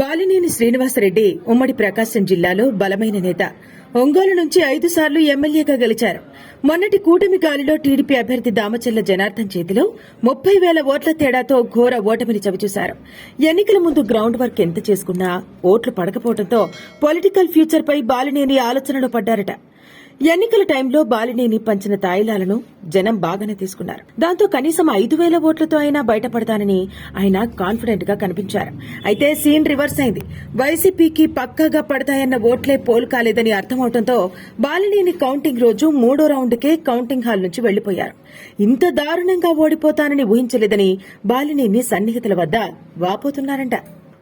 బాలినేని శ్రీనివాసరెడ్డి ఉమ్మడి ప్రకాశం జిల్లాలో బలమైన నేత. ఒంగోలు నుంచి ఐదు సార్లు ఎమ్మెల్యేగా గెలిచారు. మొన్నటి కూటమి గాలిలో టీడీపీ అభ్యర్థి దామచల్ల జనార్దన్ చేతిలో ముప్పై వేల ఓట్ల తేడాతో ఘోర ఓటమిని చవిచూశారు. ఎన్నికల ముందు గ్రౌండ్ వర్క్ ఎంత చేసుకున్నా ఓట్లు పడకపోవడంతో పొలిటికల్ ఫ్యూచర్ పై బాలినేని ఆలోచనలో పడ్డారట. ఎన్నికల టైంలో బాలినేని పంచిన తాయిలాలను జనం బాగానే తీసుకున్నారు. దాంతో కనీసం ఐదు వేల ఓట్లతో అయినా బయటపడతానని ఆయన కాన్ఫిడెంట్గా కనిపించారు. అయితే సీన్ రివర్స్ అయింది. వైసీపీకి పక్కాగా పడతాయన్న ఓట్లే పోలు కాలేదని అర్థమవడంతో బాలినేని కౌంటింగ్ రోజు మూడో రౌండ్కే కౌంటింగ్ హాల్ నుంచి వెళ్ళిపోయారు ఇంత దారుణంగా ఓడిపోతానని ఊహించలేదని బాలినేని సన్నిహితుల వద్ద వాపోతున్నారంట.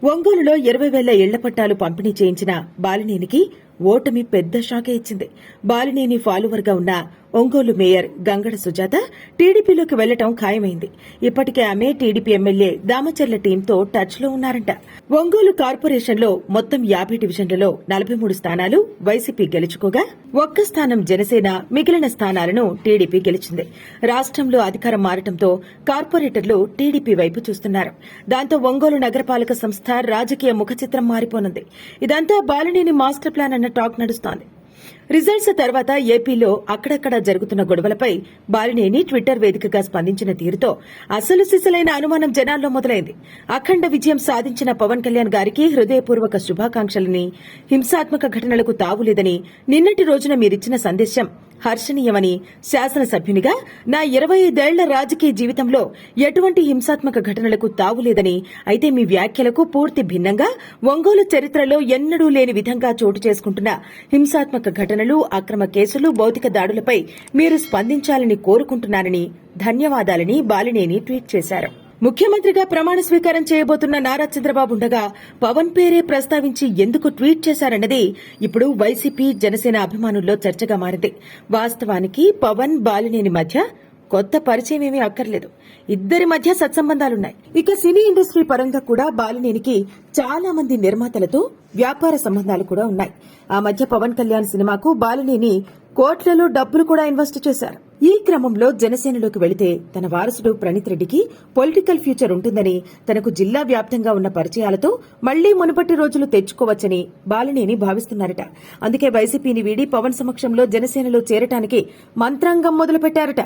ఒంగోలులో ఇరవై వేల ఇళ్ళ పట్టాలు పంపిణీ చేయించిన బాలినేనికి ఓటమి పెద్ద షాకే ఇచ్చింది. బాలినేని ఫాలోవర్గా ఉన్న ఒంగోలు మేయర్ గంగడ సుజాత టీడీపీలోకి వెళ్ళటం ఖాయమైంది. ఇప్పటికే ఆమె టీడీపీ ఎమ్మెల్యే దామచర్ల టీంతో టచ్లో ఉన్నారంట. ఒంగోలు కార్పొరేషన్లో మొత్తం యాభై డివిజన్లలో నలభై మూడు స్థానాలు వైసీపీ గెలుచుకోగా ఒక్క స్థానం జనసేన మిగిలిన స్థానాలను టీడీపీ గెలిచింది. రాష్ట్రంలో అధికారం మారటంతో కార్పొరేటర్లు టీడీపీ వైపు చూస్తున్నారు. దాంతో ఒంగోలు నగరపాలక సంస్థ రాజకీయ ముఖచిత్రం మారిపోనుంది. ఇదంతా బాలినేని మాస్టర్ ప్లాన్ అన్న టాక్ నడుస్తోంది. రిజల్ట్స్ తర్వాత ఏపీలో అక్కడక్కడ జరుగుతున్న గొడవలపై బాలినేని ట్విట్టర్ వేదికగా స్పందించిన తీరుతో అసలు సిసలైన అనుమానం జనాల్లో మొదలైంది. అఖండ విజయం సాధించిన పవన్ కళ్యాణ్ గారికి హృదయపూర్వక శుభాకాంక్షలని హింసాత్మక ఘటనలకు తావులేదని నిన్నటి రోజున మీరిచ్చిన సందేశం హర్షణీయమని శాసనసభ్యునిగా నా ఇరవై ఐదేళ్ళ రాజకీయ జీవితంలో ఎటువంటి హింసాత్మక ఘటనలకు తావులేదని అయితే మీ వ్యాఖ్యలకు పూర్తి భిన్నంగా ఒంగోలు చరిత్రలో ఎన్నడూ లేని విధంగా చోటు చేసుకుంటున్న హింసాత్మక ఘటనలు అక్రమ కేసులు భౌతిక దాడులపై మీరు స్పందించాలని కోరుకుంటున్నానని ధన్యవాదాలని బాలినేని ట్వీట్ చేశారు. ముఖ్యమంత్రిగా ప్రమాణ స్వీకారం చేయబోతున్న నారా చంద్రబాబు ఉండగా పవన్ పేరే ప్రస్తావించి ఎందుకు ట్వీట్ చేశారన్నది ఇప్పుడు వైసీపీ జనసేన అభిమానుల్లో చర్చగా మారింది. వాస్తవానికి పవన్ బాలినేని మధ్య కొత్త పరిచయం ఏమీ అక్కర్లేదు. ఇద్దరి మధ్య సత్సంబంధాలున్నాయి. ఇక సినీ ఇండస్ట్రీ పరంగా కూడా బాలినేనికి చాలా మంది నిర్మాతలతో వ్యాపార సంబంధాలు కూడా ఉన్నాయి. ఆ మధ్య పవన్ కళ్యాణ్ సినిమాకు బాలినేని కోట్లలో డబ్బులు కూడా ఇన్వెస్ట్ చేశారు. ఈ క్రమంలో జనసేనలోకి వెళితే తన వారసుడు ప్రణీత్ రెడ్డికి పొలిటికల్ ఫ్యూచర్ ఉంటుందని తనకు జిల్లా వ్యాప్తంగా ఉన్న పరిచయాలతో మళ్ళీ మునుపటి రోజులు తెచ్చుకోవచ్చని బాలినేని భావిస్తున్నారట. అందుకే వైసీపీని వీడి పవన్ సమక్షంలో జనసేనలో చేరటానికి మంత్రాంగం మొదలుపెట్టారట.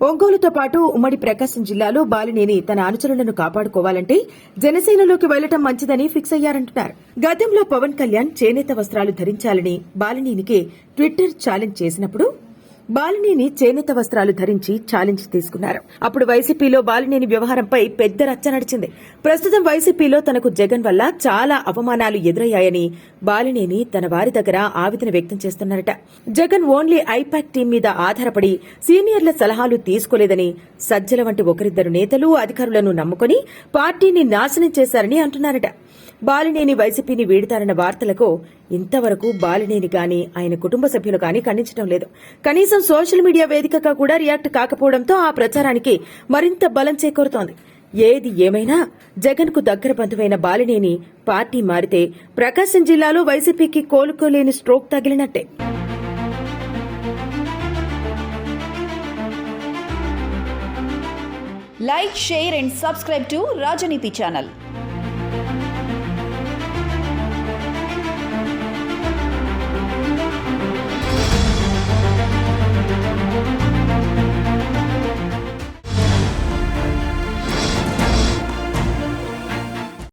ఒంగోలుతో పాటు ఉమ్మడి ప్రకాశం జిల్లాలో బాలినేని తన అనుచరులను కాపాడుకోవాలంటే జనసేనలోకి వెళ్ళటం మంచిదని ఫిక్స్ అయ్యారంటున్నారు. గతంలో పవన్ కళ్యాణ్ చేనేత వస్త్రాలు ధరించాలని బాలినేనికి ట్విట్టర్ ఛాలెంజ్ చేసినప్పుడు బాలినేని చేనేత వస్త్రాలు ధరించి ఛాలెంజ్ తీసుకున్నారు. అప్పుడు వైసీపీలో బాలినేని వ్యవహారంపై పెద్ద రచ్చ నడిచింది. ప్రస్తుతం వైసీపీలో తనకు జగన్ వల్ల చాలా అవమానాలు ఎదురయ్యాయని బాలినేని తన వారి దగ్గర ఆవేదన వ్యక్తం చేస్తున్నారట. జగన్ ఓన్లీ ఐపాక్ టీం మీద ఆధారపడి సీనియర్ల సలహాలు తీసుకోలేదని సజ్జల వంటి ఒకరిద్దరు నేతలు అధికారులను నమ్ముకుని పార్టీని నాశనం చేశారని అంటున్నారట. బాలినేని వైసీపీని వీడతారన్న వార్తలకు ఇంతవరకు బాలినేని గాని ఆయన కుటుంబ సభ్యులు గాని ఖండించడం లేదు. కనీసం సోషల్ మీడియా వేదికగా కూడా రియాక్ట్ కాకపోవడంతో ఆ ప్రచారానికి మరింత బలం చేకూరుతోంది. ఏది ఏమైనా జగన్కు దగ్గర బంధువైన బాలినేని పార్టీ మారితే ప్రకాశం జిల్లాలో వైసీపీకి కోలుకోలేని stroke తగిలినట్టే. Like share and subscribe to Rajaneethi channel.